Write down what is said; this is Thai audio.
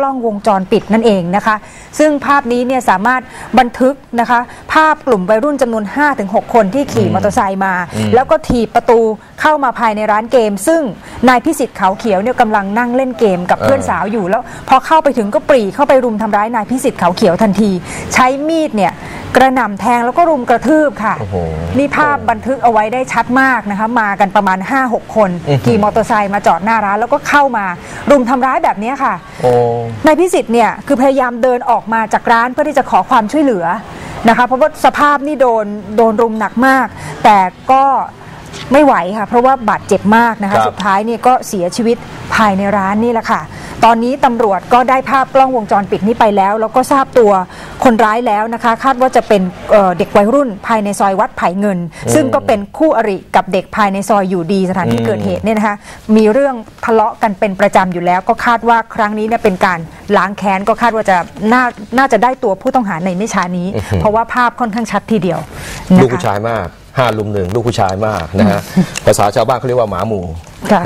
กล้องวงจรปิดนั่นเองนะคะ ซึ่งภาพนี้เนี่ยสามารถบันทึกนะคะ ภาพกลุ่มวัยรุ่นจำนวน 5-6 คนที่ขี่มอเตอร์ไซค์มา แล้วก็ถีบประตูเข้ามาภายในร้านเกม ซึ่งนายพิสิทธิ์เขาเขียวเนี่ยกำลังนั่งเล่นเกมกับเพื่อนเออสาวอยู่ แล้วพอเข้าไปถึงก็ปรีเข้าไปรุมทำร้ายนายพิสิทธิ์เขาเขียวทันที ใช้มีดเนี่ยกระหน่ำแทงแล้วก็รุมกระทืบค่ะโอ้โหนี่ภาพบันทึกเอาไว้ได้ชัดมากนะคะ มากันประมาณ 5-6 คนอือหือขี่มอเตอร์ไซค์มาจอดหน้าร้านแล้วก็เข้ามา รุมทำร้ายแบบนี้ค่ะโอ้นายพิสิทธิ์เนี่ยคือพยายามเดินออกมาจากร้านเพื่อที่จะขอความช่วยเหลือนะคะเพราะว่าสภาพนี่โดนโดนรุมหนักมาก แต่ก็ ไม่ไหวค่ะ เพราะว่าบาดเจ็บมากนะครัคะบสุดท้ายเนี่ยก็เสียชีวิตภายในร้านนี่แหละค่ะ ตอนนี้ตำรวจก็ได้ภาพกล้องวงจรปิดนี้ไปแล้ว แล้วก็ทราบตัวคนร้ายแล้วนะคะ คาดว่าจะเป็นเอ่อเด็กวัยรุ่นภายในซอยวัดไผ่เงิน ซึ่งก็เป็นคู่อริกับเด็กภายในซอยอยู่ดีสถานที่เกิดเหตุเนี่ยนะคะมีเรื่องทะเลาะกันเป็นประจำอยู่แล้ว ก็คาดว่าครั้งนี้เนี่ยเป็นการล้างแค้นก็คาดว่าจะน่าน่าจะได้ตัวผู้ต้องหาในไม่ช้านี้อื้อหือเพราะว่าภาพค่อนข้างชัดทีเดียวลูกนะผู้คะชายมาก ห้าลุมหนึ่งลูกผู้ชายมากนะฮะภาษาชาวบ้านเขาเรียกว่าหมาหมู่ค่ะ